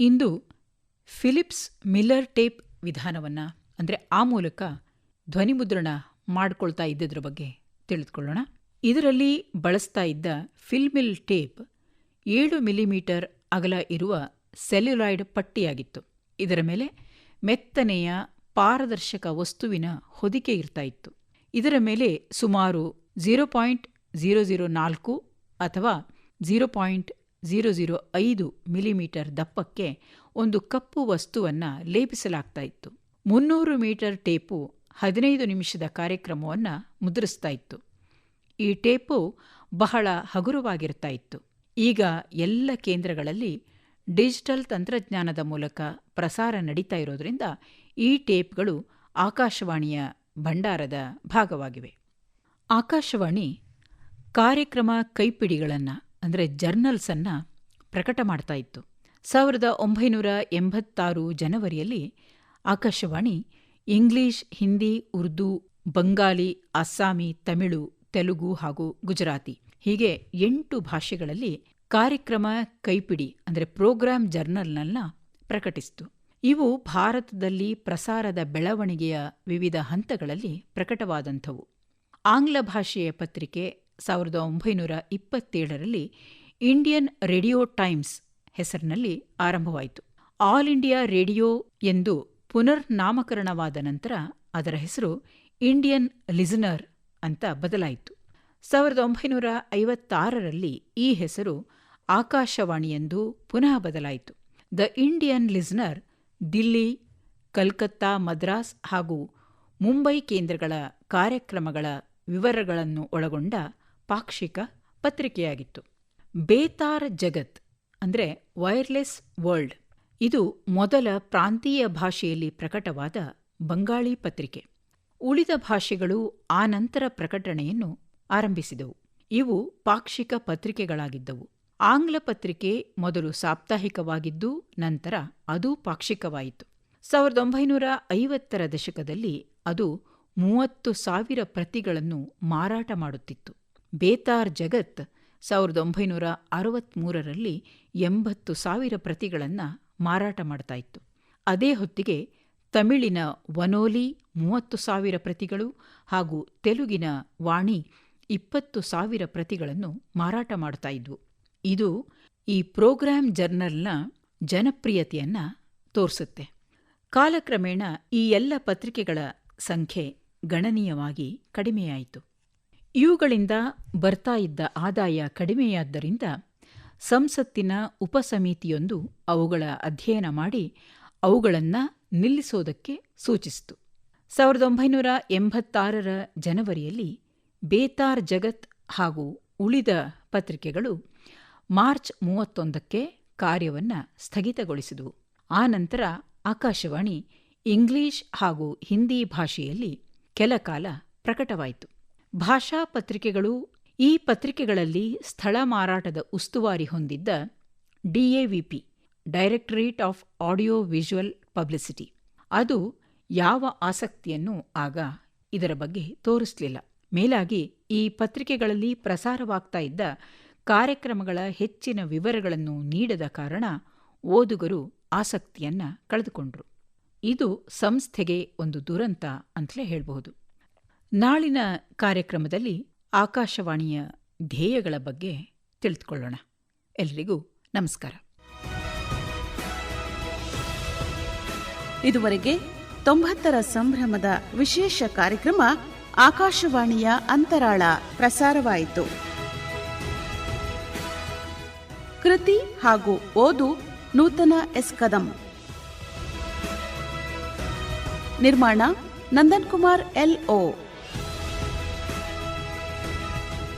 ಇಂದು Philips Miller tape ವಿಧಾನವನ್ನು, ಅಂದರೆ ಆ ಮೂಲಕ ಧ್ವನಿಮುದ್ರಣ ಮಾಡಿಕೊಳ್ತಾ ಇದ್ದದ್ರ ಬಗ್ಗೆ ತಿಳಿದುಕೊಳ್ಳೋಣ. ಇದರಲ್ಲಿ ಬಳಸ್ತಾ ಇದ್ದ ಫಿಲ್ಮಿಲ್ ಟೇಪ್ ಏಳು ಮಿಲಿಮೀಟರ್ ಅಗಲ ಇರುವ ಸೆಲ್ಯುಲಾಯ್ಡ್ ಪಟ್ಟಿಯಾಗಿತ್ತು. ಇದರ ಮೇಲೆ ಮೆತ್ತನೆಯ ಪಾರದರ್ಶಕ ವಸ್ತುವಿನ ಹೊದಿಕೆ ಇರ್ತಾ ಇತ್ತು. ಇದರ ಮೇಲೆ ಸುಮಾರು ಝೀರೋ ಪಾಯಿಂಟ್ ಝೀರೋ ಝೀರೋ ನಾಲ್ಕು ಅಥವಾ ಝೀರೋ ಪಾಯಿಂಟ್ ಝೀರೋ ಝೀರೋ ಐದು ಮಿಲಿಮೀಟರ್ ದಪ್ಪಕ್ಕೆ ಒಂದು ಕಪ್ಪು ವಸ್ತುವನ್ನು ಲೇಪಿಸಲಾಗ್ತಾ ಇತ್ತು. ಮುನ್ನೂರು ಮೀಟರ್ ಟೇಪು ಹದಿನೈದು ನಿಮಿಷದ ಕಾರ್ಯಕ್ರಮವನ್ನು ಮುದ್ರಿಸ್ತಾ ಇತ್ತು. ಈ ಟೇಪು ಬಹಳ ಹಗುರವಾಗಿರ್ತಾ ಇತ್ತು. ಈಗ ಎಲ್ಲ ಕೇಂದ್ರಗಳಲ್ಲಿ ಡಿಜಿಟಲ್ ತಂತ್ರಜ್ಞಾನದ ಮೂಲಕ ಪ್ರಸಾರ ನಡೀತಾ ಇರೋದ್ರಿಂದ ಈ ಟೇಪ್ಗಳು ಆಕಾಶವಾಣಿಯ ಭಂಡಾರದ ಭಾಗವಾಗಿವೆ. ಆಕಾಶವಾಣಿ ಕಾರ್ಯಕ್ರಮ ಕೈಪಿಡಿಗಳನ್ನು ಅಂದರೆ ಜರ್ನಲ್ಸನ್ನು ಪ್ರಕಟ ಮಾಡ್ತಾ ಇತ್ತು. ಸಾವಿರದ ಒಂಬೈನೂರ ಎಂಬತ್ತಾರು ಜನವರಿಯಲ್ಲಿ ಆಕಾಶವಾಣಿ ಇಂಗ್ಲಿಷ್, ಹಿಂದಿ, ಉರ್ದು ಬಂಗಾಲಿ ಅಸ್ಸಾಮಿ, ತಮಿಳು, ತೆಲುಗು ಹಾಗೂ ಗುಜರಾತಿ ಹೀಗೆ ಎಂಟು ಭಾಷೆಗಳಲ್ಲಿ ಕಾರ್ಯಕ್ರಮ ಕೈಪಿಡಿ ಅಂದರೆ ಪ್ರೋಗ್ರಾಂ ಜರ್ನಲ್ನನ್ನ ಪ್ರಕಟಿಸಿತು. ಇವು ಭಾರತದಲ್ಲಿ ಪ್ರಸಾರದ ಬೆಳವಣಿಗೆಯ ವಿವಿಧ ಹಂತಗಳಲ್ಲಿ ಪ್ರಕಟವಾದಂಥವು. ಆಂಗ್ಲ ಭಾಷೆಯ ಪತ್ರಿಕೆ ಸಾವಿರದ ಒಂಬೈನೂರ ಇಪ್ಪತ್ತೇಳರಲ್ಲಿ ಇಂಡಿಯನ್ ರೇಡಿಯೋ ಟೈಮ್ಸ್ ಹೆಸರಿನಲ್ಲಿ ಆರಂಭವಾಯಿತು. ಆಲ್ ಇಂಡಿಯಾ ರೇಡಿಯೋ ಎಂದು ಪುನರ್ ನಾಮಕರಣವಾದ ನಂತರ ಅದರ ಹೆಸರು ಇಂಡಿಯನ್ ಲಿಸನರ್ ಅಂತ ಬದಲಾಯಿತು. ಸಾವಿರದ ಒಂಬೈನೂರ ಐವತ್ತಾರರಲ್ಲಿ ಈ ಹೆಸರು ಆಕಾಶವಾಣಿ ಎಂದು ಪುನಃ ಬದಲಾಯಿತು. The Indian listener Dilli, Calcutta, Madras ಹಾಗೂ ಮುಂಬೈ ಕೇಂದ್ರಗಳ ಕಾರ್ಯಕ್ರಮಗಳ ವಿವರಗಳನ್ನು ಒಳಗೊಂಡ ಪಾಕ್ಷಿಕ ಪತ್ರಿಕೆಯಾಗಿತ್ತು. ಬೇತಾರ್ ಜಗತ್ ಅಂದರೆ ವೈರ್ಲೆಸ್ ವರ್ಲ್ಡ್. ಇದು ಮೊದಲ ಪ್ರಾಂತೀಯ ಭಾಷೆಯಲ್ಲಿ ಪ್ರಕಟವಾದ ಬಂಗಾಳಿ ಪತ್ರಿಕೆ. ಉಳಿದ ಭಾಷೆಗಳು ಆ ನಂತರ ಪ್ರಕಟಣೆಯನ್ನು ಆರಂಭಿಸಿದವು. ಇವು ಪಾಕ್ಷಿಕ ಪತ್ರಿಕೆಗಳಾಗಿದ್ದವು. ಆಂಗ್ಲ ಪತ್ರಿಕೆ ಮೊದಲು ಸಾಪ್ತಾಹಿಕವಾಗಿದ್ದು ನಂತರ ಅದು ಪಾಕ್ಷಿಕವಾಯಿತು. ಸಾವಿರದ ಒಂಬೈನೂರ ಐವತ್ತರ ದಶಕದಲ್ಲಿ ಅದು ಮೂವತ್ತು ಸಾವಿರ ಪ್ರತಿಗಳನ್ನು ಮಾರಾಟ ಮಾಡುತ್ತಿತ್ತು. ಬೇತಾರ್ ಜಗತ್ ಸಾವಿರದ ಒಂಬೈನೂರ ಅರವತ್ತ್ಮೂರರಲ್ಲಿ ಎಂಬತ್ತು ಸಾವಿರ ಪ್ರತಿಗಳನ್ನು ಮಾರಾಟ ಮಾಡ್ತಾ ಇತ್ತು. ಅದೇ ಹೊತ್ತಿಗೆ ತಮಿಳಿನ ವನೋಲಿ ಮೂವತ್ತು ಸಾವಿರ ಪ್ರತಿಗಳು ಹಾಗೂ ತೆಲುಗಿನ ವಾಣಿ ಇಪ್ಪತ್ತು ಸಾವಿರ ಪ್ರತಿಗಳನ್ನು ಮಾರಾಟ ಮಾಡ್ತಾ ಇದ್ವು. ಇದು ಈ ಪ್ರೋಗ್ರಾಂ ಜರ್ನಲ್ನ ಜನಪ್ರಿಯತೆಯನ್ನು ತೋರಿಸುತ್ತೆ. ಕಾಲಕ್ರಮೇಣ ಈ ಎಲ್ಲ ಪತ್ರಿಕೆಗಳ ಸಂಖ್ಯೆ ಗಣನೀಯವಾಗಿ ಕಡಿಮೆಯಾಯಿತು. ಇವುಗಳಿಂದ ಬರ್ತಾ ಇದ್ದ ಆದಾಯ ಕಡಿಮೆಯಾದ್ದರಿಂದ ಸಂಸತ್ತಿನ ಉಪಸಮಿತಿಯೊಂದು ಅವುಗಳ ಅಧ್ಯಯನ ಮಾಡಿ ಅವುಗಳನ್ನು ನಿಲ್ಲಿಸೋದಕ್ಕೆ ಸೂಚಿಸಿತು. ಸಾವಿರದ ಒಂಬೈನೂರ ಎಂಬತ್ತಾರರ ಜನವರಿಯಲ್ಲಿ ಬೇತಾರ್ ಜಗತ್ ಹಾಗೂ ಉಳಿದ ಪತ್ರಿಕೆಗಳು ಮಾರ್ಚ್ ಮೂವತ್ತೊಂದಕ್ಕೆ ಕಾರ್ಯವನ್ನು ಸ್ಥಗಿತಗೊಳಿಸಿದವು. ಆ ನಂತರ ಆಕಾಶವಾಣಿ ಇಂಗ್ಲಿಷ್ ಹಾಗೂ ಹಿಂದಿ ಭಾಷೆಯಲ್ಲಿ ಕೆಲ ಕಾಲ ಪ್ರಕಟವಾಯಿತು. ಭಾಷಾ ಪತ್ರಿಕೆಗಳು ಈ ಪತ್ರಿಕೆಗಳಲ್ಲಿ ಸ್ಥಳ ಮಾರಾಟದ ಉಸ್ತುವಾರಿ ಹೊಂದಿದ್ದ DAVP directorate of audio visual publicity ಅದು ಯಾವ ಆಸಕ್ತಿಯನ್ನು ಆಗ ಇದರ ಬಗ್ಗೆ ತೋರಿಸಲಿಲ್ಲ. ಮೇಲಾಗಿ ಈ ಪತ್ರಿಕೆಗಳಲ್ಲಿ ಪ್ರಸಾರವಾಗ್ತಾ ಇದ್ದ ಕಾರ್ಯಕ್ರಮಗಳ ಹೆಚ್ಚಿನ ವಿವರಗಳನ್ನು ನೀಡದ ಕಾರಣ ಓದುಗರು ಆಸಕ್ತಿಯನ್ನ ಕಳೆದುಕೊಂಡರು. ಇದು ಸಂಸ್ಥೆಗೆ ಒಂದು ದುರಂತ ಅಂತಲೇ ಹೇಳಬಹುದು. ನಾಳಿನ ಕಾರ್ಯಕ್ರಮದಲ್ಲಿ ಆಕಾಶವಾಣಿಯ ಧ್ಯೇಯಗಳ ಬಗ್ಗೆ ತಿಳಿದುಕೊಳ್ಳೋಣ. ಎಲ್ರಿಗೂ ನಮಸ್ಕಾರ. ಇದುವರೆಗೆ ತೊಂಬತ್ತರ ಸಂಭ್ರಮದ ವಿಶೇಷ ಕಾರ್ಯಕ್ರಮ ಆಕಾಶವಾಣಿಯ ಅಂತರಾಳ ಪ್ರಸಾರವಾಯಿತು. ಕೃತಿ ಹಾಗೂ ಓದು ನೂತನ ಎಸ್ ಕದಂ. ನಿರ್ಮಾಣ ನಂದನ್ ಕುಮಾರ್